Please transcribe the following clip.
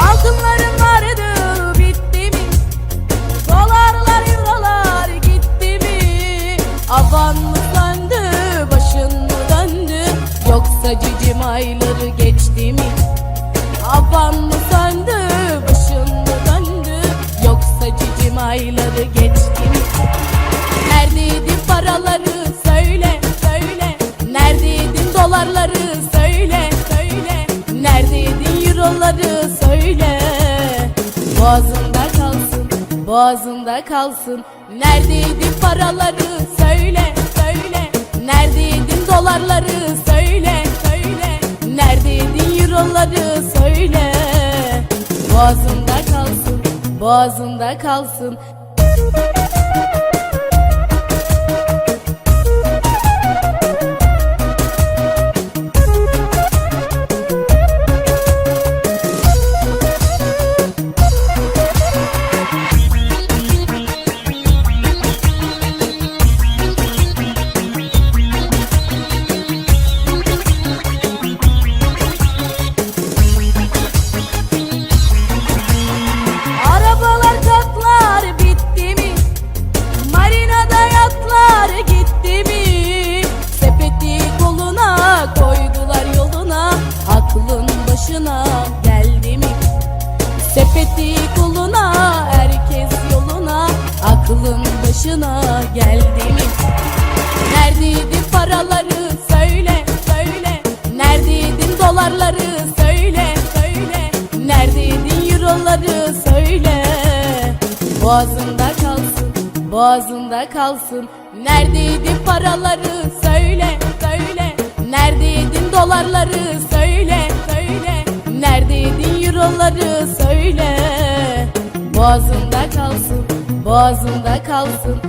Altınların vardı bitti? Dolarlar eurolar gitti mi? Avan mı döndü başın? Yoksa cicim ayları geçti mi? Avan mı söndü başın? Yoksa cicim ayları geçti mi? Neredeydi paraları söyle söyle Neredeydin dolarları söyle söyle Neredeydin euroları Boğazında kalsın boğazında kalsın. Neredeydin paraları söyle söyle. Neredeydin dolarları söyle söyle. Neredeydin euroları söyle. Boğazında kalsın boğazında kalsın başına geldi mi? Sepeti koluna herkes yoluna Aklın başına geldi mi? Neredeydin paraları söyle söyle. Neredeydin dolarları söyle söyle. Neredeydin euroları söyle. Boğazında kalsın boğazında kalsın. Neredeydin paraları söyle söyle. Neredeydin dolarları söyle Euroları söyle. Boğazında kalsın boğazında kalsın